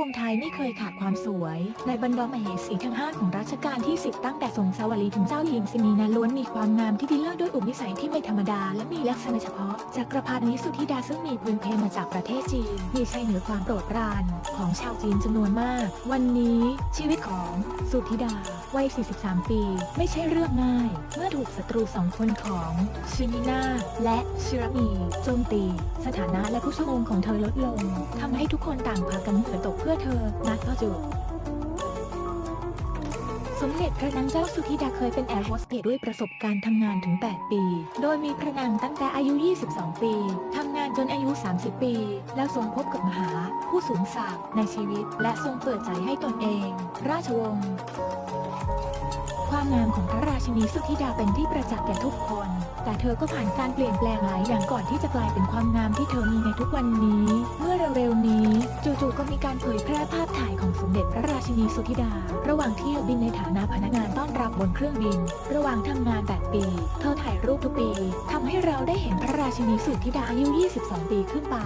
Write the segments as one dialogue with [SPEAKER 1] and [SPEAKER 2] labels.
[SPEAKER 1] วงไทยไม่เคยขาดความสวย ในบรรดามเหสีทั้งห้าของรัชกาลที่ 10 ตั้งแต่ทรงสวรีถึงเจ้าหญิงสินีนาล้วนมีความงามที่ดีเลิศด้วยอุปนิสัยที่ไม่ธรรมดา และมีลักษณะเฉพาะจักรพรรดินิสุธิดาซึ่งมีพื้นเพมาจากประเทศจีน มีชัยเหนือความโปรดปรานของชาวจีนจำนวนมาก วันนี้ชีวิตของสุธิดาวัย 43 ปี ไม่ใช่เรื่องง่าย เมื่อถูกศัตรูสองคนของชินินาและชิรามีโจมตี สถานะและผู้ชมงของเธอลดลงทำให้ทุกคนต่างพากันเหงื่อตกเพื่อเธอนักก็จุดสมเด็จพระนางเจ้าสุธิดาเคยเป็นแอร์โฮสเตสด้วยประสบการณ์ทำงานถึง 8 ปี โดยมีพระนางตั้งแต่อายุ 22 ปี ทำงานจนอายุ 30 ปี แล้วทรงพบกับมหา ผู้สูงศักดิ์ในชีวิต และทรงเปิดใจให้ตนเอง ราชวงศ์ ความงามของพระราชินีสุธิดาเป็นที่ประจักษ์แก่ทุกคน แต่เธอก็ผ่านการเปลี่ยนแปลงหลายอย่างก่อนที่จะกลายเป็นความงามที่เธอมีในทุกวันนี้ เมื่อเร็วๆ เด็จพระราชินีสุธิดา ระหว่างเที่ยวบินในฐานะพนักงานต้อนรับบนเครื่องบิน ระหว่างทำงาน 8 ปี เธอถ่ายรูปทุกปีทำให้เราได้เห็นพระราชินีสุธิดาอายุ 22 ปีขึ้นไป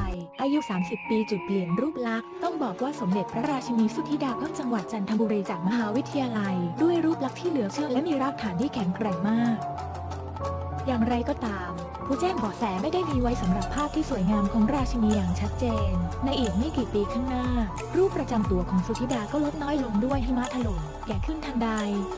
[SPEAKER 1] อายุ 30 ปีจุดเปลี่ยนรูปลักษณ์ต้องบอกว่าสมเด็จพระราชินีสุธิดาเพิ่งจังหวัดจันทบุรีจากมหาวิทยาลัย ด้วยรูปลักษณ์ที่เหลือเชื่อและมีรากฐานที่แข็งแกร่งมาก อย่างไรก็ตาม ผู้แจ้งเบาะแสไม่ได้มีไว้สำหรับภาพที่สวยงามของราชินีอย่างชัดเจน ในอีกไม่กี่ปีข้างหน้า รูปประจำตัวของสุธิดาก็ลดน้อยลงด้วยหิมะถล่มแก่ขึ้นทันใด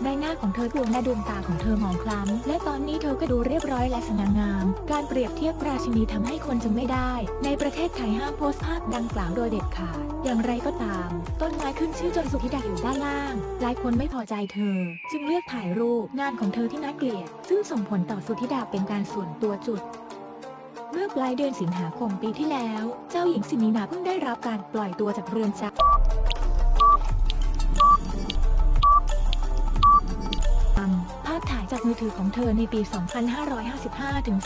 [SPEAKER 1] ใบหน้าของเธอบวมและดวงตาของเธอหมองคล้ำและตอนนี้เธอก็ดูเรียบร้อยและสง่างาม การเปรียบเทียบราชินีทำให้คนจำไม่ได้ ในประเทศไทยห้ามโพสต์ภาพดังกล่าวโดยเด็ดขาดอย่างไรก็ตาม ต้นไม้ขึ้นชื่อจนสุธิดาอยู่ด้านล่าง หลายคนไม่พอใจเธอ จึงเลือกถ่ายรูปงานของเธอที่น่าเกลียด ซึ่งส่งผลต่อสุธิดาเป็นการส่วนตัวจุด เมื่อปลายเดือนสิงหาคมปีที่แล้ว เจ้าหญิงสินีนาเพิ่งได้รับการปล่อยตัวจากเรือนจำ จากมือถือของเธอในปี 2555 ถึง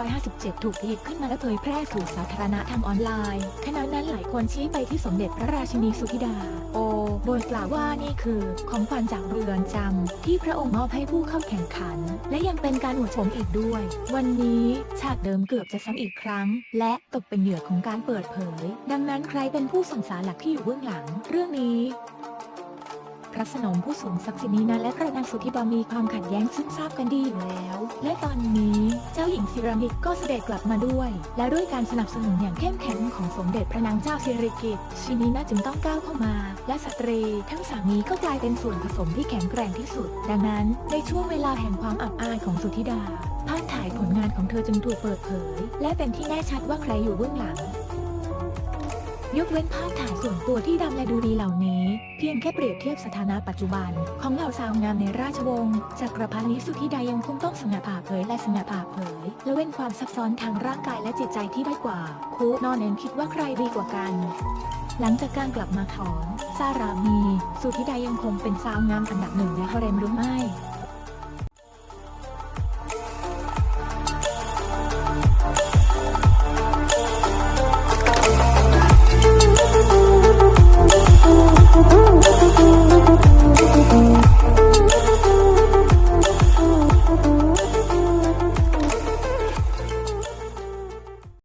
[SPEAKER 1] 2557 ถูกหยิบขึ้นมาและเผยแพร่สู่สาธารณะทางออนไลน์ ขณะนั้นหลายคนชี้ไปที่สมเด็จพระราชินีสุธิดา โอ โดยกล่าวว่านี่คือของขวัญจากเรือนจำที่พระองค์มอบให้ผู้เข้าแข่งขัน และยังเป็นการอวดชมอีกด้วย วันนี้ฉากเดิมเกือบจะซ้ำอีกครั้ง และตกเป็นเหยื่อของการเปิดเผย ดังนั้นใครเป็นผู้ส่งสารหลักที่อยู่เบื้องหลัง เรื่องนี้ พระสนมผู้สูงศักดิ์สิทธิ์นี้นะและพระนางสุธิบามีความขัดแย้งซึ่งทราบกันดีอยู่แล้ว และตอนนี้เจ้าหญิงสิรามิกก็เสด็จกลับมาด้วย และด้วยการสนับสนุนอย่างเข้มแข็งของสมเด็จพระนางเจ้าสิริกิติ์ชินีนาจึงต้องก้าวเข้ามา และสตรีทั้งสามีก็กลายเป็นส่วนผสมที่แข็งแกร่งที่สุด ดังนั้นในช่วงเวลาแห่งความอับอายของสุธิดาภาพถ่ายผลงานของเธอจึงถูกเปิดเผย และเป็นที่แน่ชัดว่าใครอยู่เบื้องหลัง ยกเว้นภาพถ่ายส่วนตัวที่ดำและดูดีเหล่านี้ เพียงแค่เปรียบเทียบสถานะปัจจุบัน ของเหล่าสาวงามในราชวงศ์จักรพรรดิสุธิดายังคงต้องสง่าผ่าเผยและสง่าผ่าเผย และเว้นความซับซ้อนทางร่างกายและจิตใจที่ด้อยกว่าคูนอนเองคิดว่าใครดีกว่ากัน หลังจากการกลับมาของซารามี สุธิดายังคงเป็นสาวงามอันดับหนึ่งในฮาเร็มหรือไม่